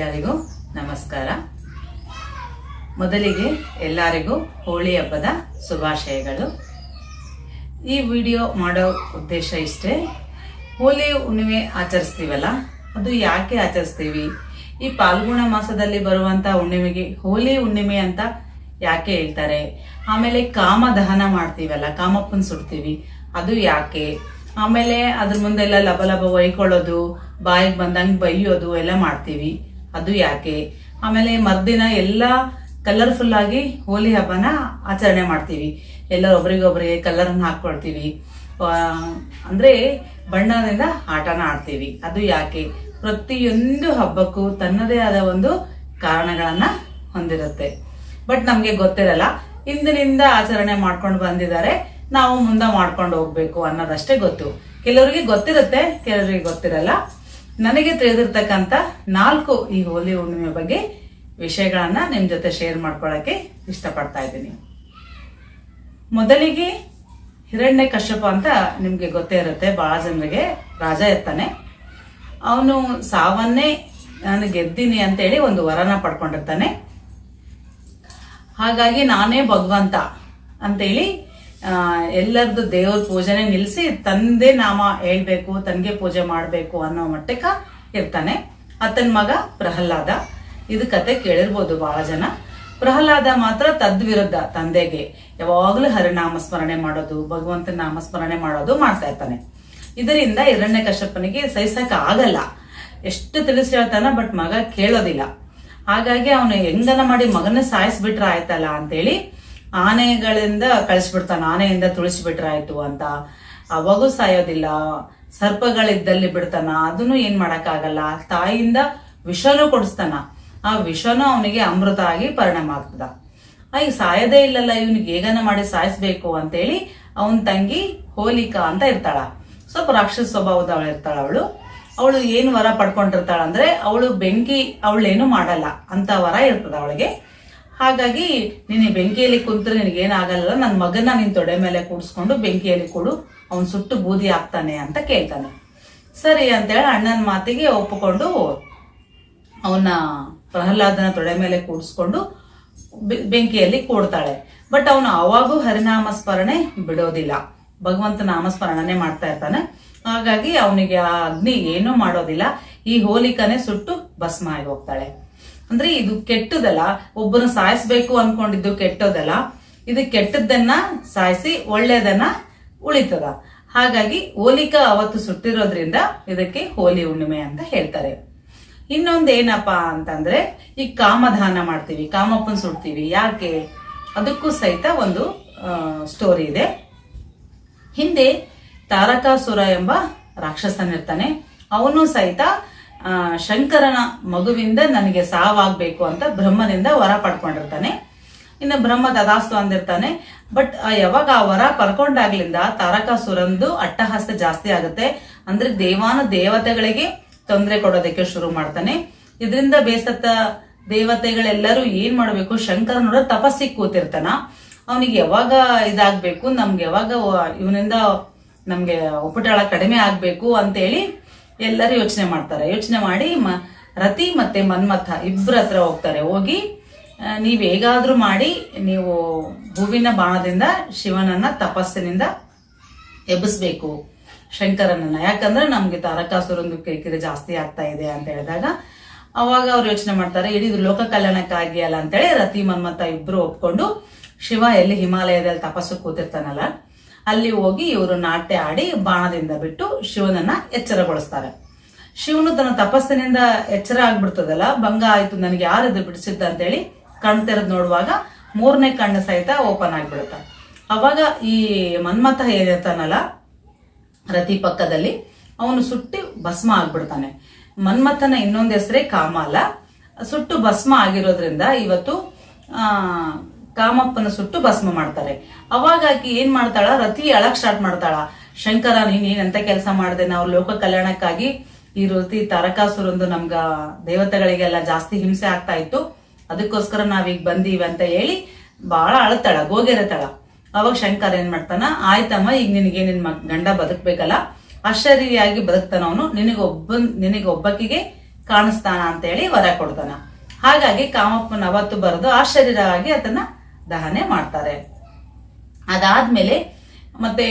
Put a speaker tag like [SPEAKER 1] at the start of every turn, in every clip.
[SPEAKER 1] ಎಲ್ಲರಿಗೂ ನಮಸ್ಕಾರ. ಮೊದಲಿಗೆ ಎಲ್ಲರಿಗೂ ಹೋಳಿ ಹಬ್ಬದ ಶುಭಾಶಯಗಳು. ಈ ವಿಡಿಯೋ ಮಾಡೋ ಉದ್ದೇಶ ಇಷ್ಟೇ, ಹೋಳಿ ಹುಣ್ಣಿಮೆ ಆಚರಿಸ್ತೀವಲ್ಲ, ಅದು ಯಾಕೆ ಆಚರಿಸ್ತೀವಿ? ಈ ಪಾಲ್ಗುಣ ಮಾಸದಲ್ಲಿ ಬರುವಂತ ಹುಣ್ಣಿಮೆಗೆ ಹೋಳಿ ಹುಣ್ಣಿಮೆ ಅಂತ ಯಾಕೆ ಹೇಳ್ತಾರೆ? ಆಮೇಲೆ ಕಾಮ ದಹನ ಮಾಡ್ತೀವಲ್ಲ ಕಾಮಪ್ಪನ್ ಸುಡ್ತೀವಿ, ಅದು ಯಾಕೆ? ಆಮೇಲೆ ಅದ್ರ ಮುಂದೆಲ್ಲ ಲಬ ಲಬ ಒಯ್ಕೊಳ್ಳೋದು ಬಾಯಿಗೆ ಬಂದಂಗೆ ಬೈಯೋದು ಎಲ್ಲ ಮಾಡ್ತೀವಿ. ಅದು ಯಾಕೆ? ಆಮೇಲೆ ಮರ್ದಿನ ಎಲ್ಲ ಕಲರ್ಫುಲ್ ಆಗಿ ಹೋಲಿ ಹಬ್ಬನ ಆಚರಣೆ ಮಾಡ್ತೀವಿ. ಎಲ್ಲರೂ ಒಬ್ರಿಗೊಬ್ರಿಗೆ ಕಲರನ್ನು ಹಾಕೊಳ್ತೀವಿ ಆ, ಅಂದ್ರೆ ಬಣ್ಣದಿಂದ ಆಟನ ಆಡ್ತೀವಿ. ಅದು ಯಾಕೆ? ಪ್ರತಿಯೊಂದು ಹಬ್ಬಕ್ಕೂ ತನ್ನದೇ ಆದ ಒಂದು ಕಾರಣಗಳನ್ನ ಹೊಂದಿರುತ್ತೆ. ಬಟ್ ನಮ್ಗೆ ಗೊತ್ತಿರಲ್ಲ ಇಂದಿನಿಂದ ಆಚರಣೆ ಮಾಡ್ಕೊಂಡು ಬಂದಿದ್ದಾರೆ ನಾವು ಮುಂದೆ ಮಾಡ್ಕೊಂಡು ಹೋಗ್ಬೇಕು ಅನ್ನೋದಷ್ಟೇ ಗೊತ್ತು. ಕೆಲವರಿಗೆ ಗೊತ್ತಿರುತ್ತೆ ಕೆಲವರಿಗೆ ಗೊತ್ತಿರಲ್ಲ. ನನಗೆ ತಿಳಿದಿರ್ತಕ್ಕಂಥ ನಾಲ್ಕು ಈ ಹೋಲಿ ಹುಣ್ಣಿಮೆ ಬಗ್ಗೆ ವಿಷಯಗಳನ್ನ ನಿಮ್ಮ ಜೊತೆ ಶೇರ್ ಮಾಡ್ಕೊಳಕ್ಕೆ ಇಷ್ಟಪಡ್ತಾ ಇದ್ದೀನಿ. ಮೊದಲಿಗೆ ಹಿರಣ್ಯ ಕಶ್ಯಪ ಅಂತ ನಿಮಗೆ ಗೊತ್ತೇ ಇರುತ್ತೆ, ಬಹಳ ಜನರಿಗೆ ರಾಜ ಇರ್ತಾನೆ. ಅವನು ಸಾವನ್ನೇ ನಾನು ಗೆದ್ದೀನಿ ಅಂತೇಳಿ ಒಂದು ವರನ ಪಡ್ಕೊಂಡಿರ್ತಾನೆ. ಹಾಗಾಗಿ ನಾನೇ ಭಗವಂತ ಅಂತೇಳಿ ಆ, ಎಲ್ಲರದ್ದು ದೇವ್ರ ಪೂಜೆನೆ ನಿಲ್ಲಿಸಿ ತಂದೆ ನಾಮ ಹೇಳ್ಬೇಕು ತನಗೆ ಪೂಜೆ ಮಾಡಬೇಕು ಅನ್ನೋ ಮಟ್ಟಕ್ಕ ಇರ್ತಾನೆ. ಆತನ ಮಗ ಪ್ರಹ್ಲಾದ. ಇದು ಕತೆ ಕೇಳಿರ್ಬೋದು ಬಹಳ ಜನ. ಪ್ರಹ್ಲಾದ ಮಾತ್ರ ತದ್ವಿರುದ್ಧ ತಂದೆಗೆ. ಯಾವಾಗಲೂ ಹರಿನಾಮ ಸ್ಮರಣೆ ಮಾಡೋದು ಭಗವಂತನ ನಾಮಸ್ಮರಣೆ ಮಾಡೋದು ಮಾಡ್ತಾ ಇರ್ತಾನೆ. ಇದರಿಂದ ಎರಡನೇ ಕಶ್ಯಪನಿಗೆ ಸಹಿಸಕ್ ಆಗಲ್ಲ. ಎಷ್ಟು ತಿಳಿಸಿ ಹೇಳ್ತಾನ ಬಟ್ ಮಗ ಕೇಳೋದಿಲ್ಲ. ಹಾಗಾಗಿ ಅವನು ಹೆಂಗನ ಮಾಡಿ ಮಗನ ಸಾಯಿಸ್ಬಿಟ್ರ ಆಯ್ತಲ್ಲ ಅಂತೇಳಿ ಆನೆಗಳಿಂದ ಕಳಿಸ್ಬಿಡ್ತಾನೆ, ಆನೆಯಿಂದ ತುಳಿಸ್ಬಿಟ್ರ ಆಯ್ತು ಅಂತ. ಅವಾಗೂ ಸಾಯೋದಿಲ್ಲ. ಸರ್ಪಗಳಿದ್ದಲ್ಲಿ ಬಿಡ್ತಾನ. ಅದನ್ನು ಏನ್ ಮಾಡಕ್ಕಾಗಲ್ಲ. ತಾಯಿಯಿಂದ ವಿಷನೂ ಕೊಡಿಸ್ತಾನ. ಆ ವಿಷನೂ ಅವನಿಗೆ ಅಮೃತ ಆಗಿ ಪರಿಣಾಮ ಆಗ್ತದ. ಈಗ ಸಾಯದೇ ಇಲ್ಲಲ್ಲ, ಇವನಿಗೆ ಹೇಗನ ಮಾಡಿ ಸಾಯಿಸ್ಬೇಕು ಅಂತೇಳಿ ಅವನ್ ತಂಗಿ ಹೋಲಿಕಾ ಅಂತ ಇರ್ತಾಳ. ಸ್ವಲ್ಪ ರಾಕ್ಷಸ ಸ್ವಭಾವದವಳು ಇರ್ತಾಳ ಅವಳು. ಅವಳು ಏನು ವರ ಪಡ್ಕೊಂಡಿರ್ತಾಳ ಅಂದ್ರೆ ಅವಳು ಬೆಂಕಿ, ಅವಳೇನು ಮಾಡಲ್ಲ. ಅಂತ ವರ ಇರ್ತದ ಅವಳಿಗೆ. ಹಾಗಾಗಿ ನೀನು ಬೆಂಕಿಯಲ್ಲಿ ಕುಂತ್ರೆ ನಿನಗೇನಾಗಲ್ಲ ನನ್ನ ಮಗನ ನಿನ್ ತೊಡೆ ಮೇಲೆ ಕೂಡಿಸ್ಕೊಂಡು ಬೆಂಕಿಯಲ್ಲಿ ಕೊಡು, ಅವನು ಸುಟ್ಟು ಬೂದಿ ಆಗ್ತಾನೆ ಅಂತ ಕೇಳ್ತಾನೆ. ಸರಿ ಅಂತೇಳಿ ಅಣ್ಣನ ಮಾತಿಗೆ ಒಪ್ಪಿಕೊಂಡು ಅವನ ಪ್ರಹ್ಲಾದನ ತೊಡೆ ಮೇಲೆ ಕೂಡಿಸ್ಕೊಂಡು ಬೆಂಕಿಯಲ್ಲಿ ಕೂಡ್ತಾಳೆ. ಬಟ್ ಅವನು ಅವಾಗೂ ಹರಿನಾಮ ಸ್ಮರಣೆ ಬಿಡೋದಿಲ್ಲ. ಭಗವಂತ ನಾಮಸ್ಮರಣನೆ ಮಾಡ್ತಾ ಇರ್ತಾನೆ. ಹಾಗಾಗಿ ಅವನಿಗೆ ಆ ಅಗ್ನಿ ಏನೂ ಮಾಡೋದಿಲ್ಲ. ಈ ಹೋಲಿಕನೆ ಸುಟ್ಟು ಭಸ್ಮ ಆಗಿ ಹೋಗ್ತಾಳೆ. ಅಂದ್ರೆ ಇದು ಕೆಟ್ಟದಲ್ಲ, ಒಬ್ಬನ ಸಾಯಿಸ್ಬೇಕು ಅನ್ಕೊಂಡಿದ್ದು ಕೆಟ್ಟದಲ್ಲ, ಇದು ಕೆಟ್ಟದ್ದನ್ನ ಸಾಯಿಸಿ ಒಳ್ಳೆಯದನ್ನ ಉಳಿತದ. ಹಾಗಾಗಿ ಹೋಲಿಕಾ ಅವತ್ತು ಸುಟ್ಟಿರೋದ್ರಿಂದ ಇದಕ್ಕೆ ಹೋಲಿ ಹುಣ್ಣಿಮೆ ಅಂತ ಹೇಳ್ತಾರೆ. ಇನ್ನೊಂದು ಏನಪ್ಪಾ ಅಂತಂದ್ರೆ, ಈ ಕಾಮದಾನ ಮಾಡ್ತೀವಿ, ಕಾಮಪ್ಪನ್ ಸುಡ್ತೀವಿ. ಯಾಕೆ? ಅದಕ್ಕೂ ಸಹಿತ ಒಂದು ಸ್ಟೋರಿ ಇದೆ. ಹಿಂದೆ ತಾರಕಾಸುರ ಎಂಬ ರಾಕ್ಷಸನಿರ್ತಾನೆ. ಅವನು ಸಹಿತ ಶಂಕರನ ಮಗುವಿಂದ ನನಗೆ ಸಾವಾಗ್ಬೇಕು ಅಂತ ಬ್ರಹ್ಮನಿಂದ ವರ ಪಡ್ಕೊಂಡಿರ್ತಾನೆ. ಇನ್ನು ಬ್ರಹ್ಮ ತದಾಸ್ತು ಅಂದಿರ್ತಾನೆ. ಬಟ್ ಯಾವಾಗ ಆ ವರ ಪಡ್ಕೊಂಡಾಗ್ಲಿಂದ ತಾರಕಾಸುರಂದು ಅಟ್ಟಹಾಸ ಜಾಸ್ತಿ ಆಗುತ್ತೆ. ಅಂದ್ರೆ ದೇವಾನು ದೇವತೆಗಳಿಗೆ ತೊಂದರೆ ಕೊಡೋದಕ್ಕೆ ಶುರು ಮಾಡ್ತಾನೆ. ಇದರಿಂದ ಬೇಸತ್ತ ದೇವತೆಗಳೆಲ್ಲರೂ ಏನ್ ಮಾಡ್ಬೇಕು? ಶಂಕರನೋಡ ತಪಸ್ಸಿಗೆ ಕೂತಿರ್ತಾನ. ಅವನಿಗೆ ಯಾವಾಗ ಇದಾಗ್ಬೇಕು? ನಮ್ಗೆ ಯಾವಾಗ ಇವನಿಂದ ನಮ್ಗೆ ಉಪಟಳ ಕಡಿಮೆ ಆಗ್ಬೇಕು ಅಂತೇಳಿ ಎಲ್ಲರೂ ಯೋಚನೆ ಮಾಡ್ತಾರೆ. ಯೋಚನೆ ಮಾಡಿ ಮ, ರತಿ ಮತ್ತೆ ಮನ್ಮಥ ಇಬ್ಬರ ಹತ್ರ ಹೋಗ್ತಾರೆ. ಹೋಗಿ ನೀವು ಹೇಗಾದರೂ ಮಾಡಿ ನೀವು ಹೂವಿನ ಬಾಣದಿಂದ ಶಿವನನ್ನ ತಪಸ್ಸಿನಿಂದ ಎಬ್ಬಿಸ್ಬೇಕು, ಶಂಕರನನ್ನ. ಯಾಕಂದ್ರೆ ನಮಗೆ ತಾರಕಾಸುರಂದು ಕಿರಿಕಿರಿ ಜಾಸ್ತಿ ಆಗ್ತಾ ಇದೆ ಅಂತ ಹೇಳಿದಾಗ ಅವಾಗ ಅವ್ರು ಯೋಚನೆ ಮಾಡ್ತಾರೆ, ಇಡೀ ಲೋಕ ಕಲ್ಯಾಣಕ್ಕಾಗಿ ಅಲ್ಲ? ಅಂತೇಳಿ ರತಿ, ಮನ್ಮಥ ಇಬ್ರು ಒಪ್ಕೊಂಡು ಶಿವ ಎಲ್ಲಿ ಹಿಮಾಲಯದಲ್ಲಿ ತಪಸ್ಸು ಕೂತಿರ್ತಾನಲ್ಲ ಅಲ್ಲಿ ಹೋಗಿ ಇವರು ನಾಟ್ಯ ಆಡಿ ಬಾಣದಿಂದ ಬಿಟ್ಟು ಶಿವನನ್ನ ಎಚ್ಚರಗೊಳಿಸ್ತಾರೆ. ಶಿವನು ತನ್ನ ತಪಸ್ಸಿನಿಂದ ಎಚ್ಚರ ಆಗ್ಬಿಡ್ತದಲ್ಲ? ಭಂಗ ಆಯ್ತು, ನನಗೆ ಯಾರಿದು ಬಿಡಿಸಿದ್ದ ಅಂತೇಳಿ ಕಣ್ ತೆರೆದ್ ನೋಡುವಾಗ ಮೂರನೇ ಕಣ್ಣು ಸಹಿತ ಓಪನ್ ಆಗ್ಬಿಡುತ್ತ. ಅವಾಗ ಈ ಮನ್ಮಥ ಏನಿರ್ತಾನಲ್ಲ ರತಿ ಪಕ್ಕದಲ್ಲಿ ಅವನು ಸುಟ್ಟಿ ಭಸ್ಮ ಆಗ್ಬಿಡ್ತಾನೆ. ಮನ್ಮಥನ ಇನ್ನೊಂದು ಹೆಸರೇ ಕಾಮಾಲ ಸುಟ್ಟು ಭಸ್ಮ ಆಗಿರೋದ್ರಿಂದ ಇವತ್ತು, ಆ ಕಾಮಪ್ಪನ ಸುಟ್ಟು ಭಸ್ಮ ಮಾಡ್ತಾರೆ. ಆಕಿ ಏನ್ ಮಾಡ್ತಾಳ? ರತಿ ಅಳಕ್ ಸ್ಟಾರ್ಟ್ ಮಾಡ್ತಾಳ. ಶಂಕರ, ನೀನ್ ಏನಂತ ಕೆಲಸ ಮಾಡಿದೆ? ನಾವು ಲೋಕ ಕಲ್ಯಾಣಕ್ಕಾಗಿ ಈ ರೀತಿ ತಾರಕಾಸುರಂದು ನಮ್ಗ ದೇವತೆಗಳಿಗೆಲ್ಲ ಜಾಸ್ತಿ ಹಿಂಸೆ ಆಗ್ತಾ ಇತ್ತು. ಅದಕ್ಕೋಸ್ಕರ ನಾವೀಗ ಬಂದೀವಿ ಅಂತ ಹೇಳಿ ಬಹಳ ಅಳತಾಳ, ಗೋಗೆರತಾಳ. ಅವಾಗ ಶಂಕರ್ ಏನ್ ಮಾಡ್ತಾನ? ಆಯ್ತಮ್ಮ, ಈಗ ನಿನಗೆ ನಿನ್ ಗಂಡ ಬದುಕ್ಬೇಕಲ್ಲ. ಅಶರೀರಿಯಾಗಿ ಬದುಕ್ತಾನ ಅವನು. ನಿನಗೊಬ್ಬ, ನಿನಗೊಬ್ಬಕಿಗೆ ಕಾಣಿಸ್ತಾನ ಅಂತ ಹೇಳಿ ವರ ಕೊಡ್ತಾನ. ಹಾಗಾಗಿ ಕಾಮಪ್ಪನ ಅವತ್ತು ಬರೆದು ಆ ಅದನ್ನ ದಹನೆ ಮಾಡ್ತಾರೆ. ಅದಾದ್ಮೇಲೆ ಮತ್ತೆ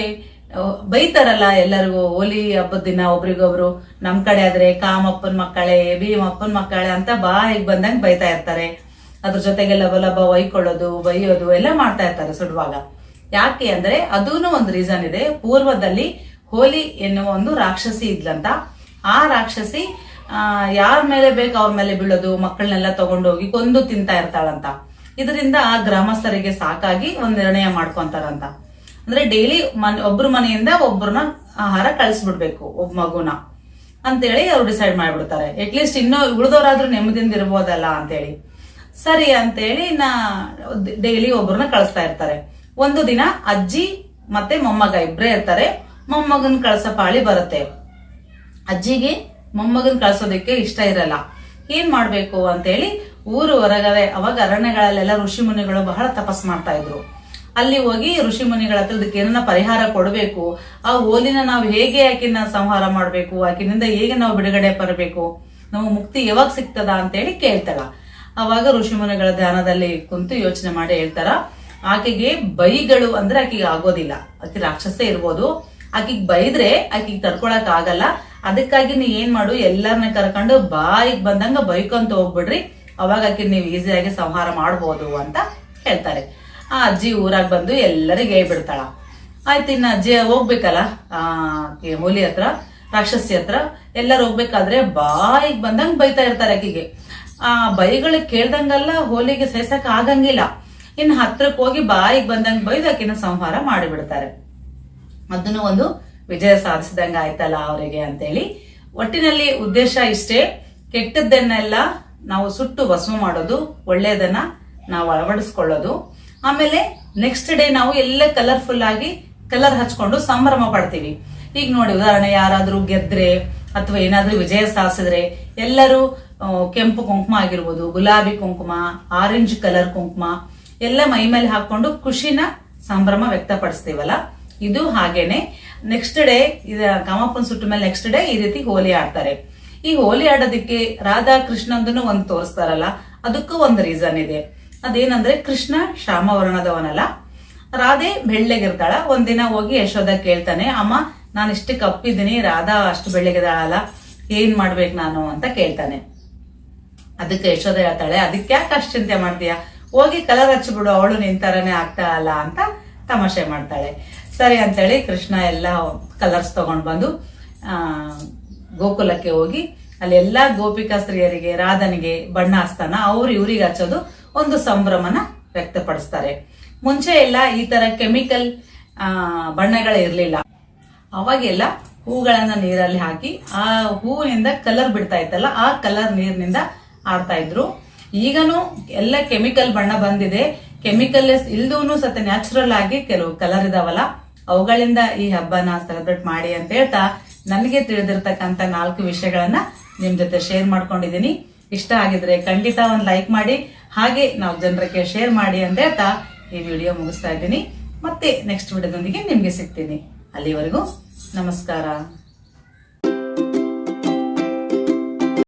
[SPEAKER 1] ಬೈತಾರಲ್ಲ ಎಲ್ಲರಿಗೂ ಹೋಲಿ ಹಬ್ಬದ ದಿನ ಒಬ್ರಿಗೊಬ್ರು, ನಮ್ ಕಡೆ ಆದ್ರೆ ಕಾಮಪ್ಪನ್ ಮಕ್ಕಳೇ, ಭೀಮಪ್ಪನ್ ಮಕ್ಕಳೇ ಅಂತ ಬಾಯಿಗೆ ಬಂದಂಗೆ ಬೈತಾ ಇರ್ತಾರೆ. ಅದ್ರ ಜೊತೆಗೆ ಲಬ ಲಬ ಒಯ್ಕೊಳ್ಳೋದು ಬೈಯೋದು ಎಲ್ಲ ಮಾಡ್ತಾ ಇರ್ತಾರೆ ಸುಡುವಾಗ. ಯಾಕೆ ಅಂದ್ರೆ ಅದೂನು ಒಂದು ರೀಸನ್ ಇದೆ. ಪೂರ್ವದಲ್ಲಿ ಹೋಲಿ ಎನ್ನುವ ಒಂದು ರಾಕ್ಷಸಿ ಇದ್ಲಂತ. ಆ ರಾಕ್ಷಸಿ ಯಾರ ಮೇಲೆ ಬೇಕು ಅವ್ರ ಮೇಲೆ ಬೀಳೋದು ಮಕ್ಕಳನ್ನೆಲ್ಲ ತಗೊಂಡೋಗಿ ಕೊಂದು ತಿಂತಾ ಇರ್ತಾಳಂತ. ಇದರಿಂದ ಆ ಗ್ರಾಮಸ್ಥರಿಗೆ ಸಾಕಾಗಿ ಒಂದು ನಿರ್ಣಯ ಮಾಡ್ಕೊಂತಾರಂತ. ಅಂದ್ರೆ ಡೈಲಿ ಮನ್, ಒಬ್ರ ಮನೆಯಿಂದ ಒಬ್ರನ್ನ ಆಹಾರ ಕಳಿಸ್ಬಿಡ್ಬೇಕು ಒಬ್ಬ ಮಗುನ. ಅಂತೇಳಿ ಅವ್ರು ಡಿಸೈಡ್ ಮಾಡಿಬಿಡ್ತಾರೆ. ಅಟ್ ಲೀಸ್ಟ್ ಇನ್ನೂ ಉಳಿದವರಾದ್ರೂ ನೆಮ್ಮದಿಯಿಂದ ಇರ್ಬೋದಲ್ಲ ಅಂತೇಳಿ. ಸರಿ ಅಂತೇಳಿ ನಾ ಡೈಲಿ ಒಬ್ರನ್ನ ಕಳಿಸ್ತಾ ಇರ್ತಾರೆ. ಒಂದು ದಿನ ಅಜ್ಜಿ ಮತ್ತೆ ಮೊಮ್ಮಗ ಇಬ್ಬರೇ ಇರ್ತಾರೆ. ಮೊಮ್ಮಗನ್ ಕಳ್ಸೋ ಪಾಳಿ ಬರುತ್ತೆ. ಅಜ್ಜಿಗೆ ಮೊಮ್ಮಗನ್ ಕಳ್ಸೋದಕ್ಕೆ ಇಷ್ಟ ಇರಲ್ಲ. ಏನ್ ಮಾಡ್ಬೇಕು ಅಂತೇಳಿ ಊರು ಹೊರಗಡೆ ಅವಾಗ ಅರಣ್ಯಗಳಲ್ಲೆಲ್ಲ ಋಷಿ ಮುನಿಗಳು ಬಹಳ ತಪಸ್ ಮಾಡ್ತಾ ಇದ್ರು. ಅಲ್ಲಿ ಹೋಗಿ ಋಷಿ ಮುನಿಗಳ ಹತ್ರ ಏನನ್ನ ಪರಿಹಾರ ಕೊಡಬೇಕು, ಆ ಓಲಿನ ನಾವು ಹೇಗೆ ಆಕಿನ ಸಂಹಾರ ಮಾಡ್ಬೇಕು, ಆಕಿನಿಂದ ಹೇಗೆ ನಾವು ಬಿಡುಗಡೆ ಬರಬೇಕು ನಮಗೆ ಮುಕ್ತಿ ಯಾವಾಗ ಸಿಗ್ತದ ಅಂತೇಳಿ ಕೇಳ್ತಾಳ. ಅವಾಗ ಋಷಿ ಮುನಿಗಳ ಧ್ಯಾನದಲ್ಲಿ ಕುಂತು ಯೋಚನೆ ಮಾಡಿ ಹೇಳ್ತಾರ, ಆಕೆಗೆ ಬೈಗಳು ಅಂದ್ರೆ ಆಕೆಗೆ ಆಗೋದಿಲ್ಲ. ಆಕೆ ರಾಕ್ಷಸ ಇರ್ಬೋದು. ಆಕಿಗೆ ಬೈದ್ರೆ ಆಕಿಗೆ ತಡ್ಕೊಳಕ್ ಆಗಲ್ಲ. ಅದಕ್ಕಾಗಿ ನೀ ಏನ್ ಮಾಡು ಎಲ್ಲರನ್ನ ಕರ್ಕೊಂಡು ಬಾಯಿಗೆ ಬಂದಂಗ ಬೈಕೊಂತ ಹೋಗ್ಬಿಡ್ರಿ. ಅವಾಗ ಆಕಿ ನೀವು ಈಸಿಯಾಗಿ ಸಂಹಾರ ಮಾಡ್ಬೋದು ಅಂತ ಹೇಳ್ತಾರೆ. ಆ ಅಜ್ಜಿ ಊರಾಗ ಬಂದು ಎಲ್ಲರಿಗೆ ಹೇಳ್ಬಿಡ್ತಾಳ. ಆಯ್ತು ಇನ್ನ ಅಜ್ಜಿ ಹೋಗ್ಬೇಕಲ್ಲ, ಆ ಹೋಲಿ ಹತ್ರ, ರಾಕ್ಷಸಿ ಹತ್ರ, ಎಲ್ಲರೂ ಹೋಗ್ಬೇಕಾದ್ರೆ ಬಾಯಿಗೆ ಬಂದಂಗ ಬೈತಾ ಇರ್ತಾರೆ ಆಕಿಗೆ. ಆ ಬೈಗಳಿಗೆ ಕೇಳ್ದಂಗಲ್ಲ, ಹೋಲಿಗೆ ಸಹಿಸಕ್ ಆಗಂಗಿಲ್ಲ. ಇನ್ನು ಹತ್ರಕ್ಕೆ ಹೋಗಿ ಬಾಯಿಗೆ ಬಂದಂಗ ಬೈದು ಆಕಿನ ಸಂಹಾರ ಮಾಡಿಬಿಡ್ತಾರೆ. ಅದನ್ನು ಒಂದು ವಿಜಯ ಸಾಧಿಸಿದಂಗ ಆಯ್ತಲ್ಲ ಅವರಿಗೆ ಅಂತೇಳಿ. ಒಟ್ಟಿನಲ್ಲಿ ಉದ್ದೇಶ ಇಷ್ಟೇ, ಕೆಟ್ಟದ್ದನ್ನೆಲ್ಲ ನಾವು ಸುಟ್ಟು ಭಸ್ಮ ಮಾಡೋದು, ಒಳ್ಳೆಯದನ್ನ ನಾವು ಅಳವಡಿಸ್ಕೊಳ್ಳೋದು. ಆಮೇಲೆ ನೆಕ್ಸ್ಟ್ ಡೇ ನಾವು ಎಲ್ಲ ಕಲರ್ಫುಲ್ ಆಗಿ ಕಲರ್ ಹಚ್ಕೊಂಡು ಸಂಭ್ರಮ ಪಡ್ತೀವಿ. ಈಗ ನೋಡಿ ಉದಾಹರಣೆ, ಯಾರಾದ್ರೂ ಗೆದ್ರೆ ಅಥವಾ ಏನಾದ್ರೂ ವಿಜಯ ಸಾಧಿಸಿದ್ರೆ ಎಲ್ಲರೂ ಕೆಂಪು ಕುಂಕುಮ ಆಗಿರ್ಬೋದು, ಗುಲಾಬಿ ಕುಂಕುಮ ಆರೆಂಜ್ ಕಲರ್ ಕುಂಕುಮ, ಎಲ್ಲ ಮೈ ಮೇಲೆ ಹಾಕೊಂಡು ಖುಷಿನ ಸಂಭ್ರಮ ವ್ಯಕ್ತಪಡಿಸ್ತೀವಲ್ಲ? ಇದು ಹಾಗೇನೆ ನೆಕ್ಸ್ಟ್ ಡೇ ಇದ ಕಾಮಪ್ಪನ ಸುಟ್ಟ ಮೇಲೆ ನೆಕ್ಸ್ಟ್ ಡೇ ಈ ರೀತಿ ಹೋಲಿ ಆಡ್ತಾರೆ. ಈ ಹೋಲಿ ಆಡೋದಕ್ಕೆ ರಾಧಾ ಕೃಷ್ಣಂದನು ಒಂದು ತೋರಿಸ್ತಾರಲ್ಲ, ಅದಕ್ಕೂ ಒಂದು ರೀಸನ್ ಇದೆ. ಅದೇನಂದ್ರೆ ಕೃಷ್ಣ ಶ್ಯಾಮವರ್ಣದವನಲ್ಲ. ರಾಧೆ ಬೆಳ್ಳಗಿರ್ತಾಳ ಒಂದಿನ ಹೋಗಿ ಯಶೋಧ ಕೇಳ್ತಾನೆ, ಅಮ್ಮ, ನಾನು ಇಷ್ಟು ಕಪ್ಪಿದ್ದೀನಿ, ರಾಧಾ ಅಷ್ಟು ಬೆಳ್ಳಗಿದಾಳಲ್ಲ ಏನ್ ಮಾಡ್ಬೇಕು ನಾನು? ಅಂತ ಕೇಳ್ತಾನೆ. ಅದಕ್ಕೆ ಯಶೋಧ ಹೇಳ್ತಾಳೆ, ಅದಕ್ಕೆ ಯಾಕೆ ಅಷ್ಟು ಚಿಂತೆ ಮಾಡ್ತೀಯ? ಹೋಗಿ ಕಲರ್ ಹಚ್ಚಿಬಿಡು, ಅವಳು ನಿಂತರನೇ ಆಗ್ತಾ ಅಲ್ಲ ಅಂತ ತಮಾಷೆ ಮಾಡ್ತಾಳೆ. ಸರಿ ಅಂತೇಳಿ ಕೃಷ್ಣ ಎಲ್ಲ ಕಲರ್ಸ್ ತಗೊಂಡ್ ಬಂದು, ಆ, ಗೋಕುಲಕ್ಕೆ ಹೋಗಿ, ಅಲ್ಲಿ ಎಲ್ಲಾ ಗೋಪಿಕಾ ಸ್ತ್ರೀಯರಿಗೆ, ರಾಧನಿಗೆ ಬಣ್ಣ ಹಸ್ತಾನ, ಅವ್ರು ಇವ್ರಿಗೆ ಹಚ್ಚೋದು ಒಂದು ಸಂಭ್ರಮನ ವ್ಯಕ್ತಪಡಿಸ್ತಾರೆ. ಮುಂಚೆ ಎಲ್ಲ ಈ ತರ ಕೆಮಿಕಲ್ ಬಣ್ಣಗಳು ಇರ್ಲಿಲ್ಲ. ಅವಾಗೆಲ್ಲ ಹೂಗಳನ್ನ ನೀರಲ್ಲಿ ಹಾಕಿ, ಆ ಹೂವಿನಿಂದ ಕಲರ್ ಬಿಡ್ತಾ ಇತ್ತಲ್ಲ, ಆ ಕಲರ್ ನೀರಿನಿಂದ ಆಡ್ತಾ ಇದ್ರು. ಈಗನೂ ಎಲ್ಲ ಕೆಮಿಕಲ್ ಬಣ್ಣ ಬಂದಿದೆ. ಕೆಮಿಕಲ್ ಇಲ್ದೂನು ಸತ ನ್ಯಾಚುರಲ್ ಆಗಿ ಕೆಲವು ಕಲರ್ ಇದಾವಲ್ಲ ಅವುಗಳಿಂದ ಈ ಹಬ್ಬನ ಸೆಲೆಬ್ರೇಟ್ ಮಾಡಿ ಅಂತ ಹೇಳ್ತಾ ನನಗೆ ತಿಳಿದಿರ್ತಕ್ಕಂಥ ನಾಲ್ಕು ವಿಷಯಗಳನ್ನ ನಿಮ್ ಜೊತೆ ಶೇರ್ ಮಾಡ್ಕೊಂಡಿದ್ದೀನಿ. ಇಷ್ಟ ಆಗಿದ್ರೆ ಖಂಡಿತ ಒಂದು ಲೈಕ್ ಮಾಡಿ, ಹಾಗೆ ನಾವು ಜನರಿಗೆ ಶೇರ್ ಮಾಡಿ ಅಂತ ಹೇಳ್ತಾ ಈ ವಿಡಿಯೋ ಮುಗಿಸ್ತಾ ಇದ್ದೀನಿ. ಮತ್ತೆ ನೆಕ್ಸ್ಟ್ ವಿಡಿಯೋದೊಂದಿಗೆ ನಿಮಗೆ ಸಿಗ್ತೀನಿ. ಅಲ್ಲಿವರೆಗೂ ನಮಸ್ಕಾರ.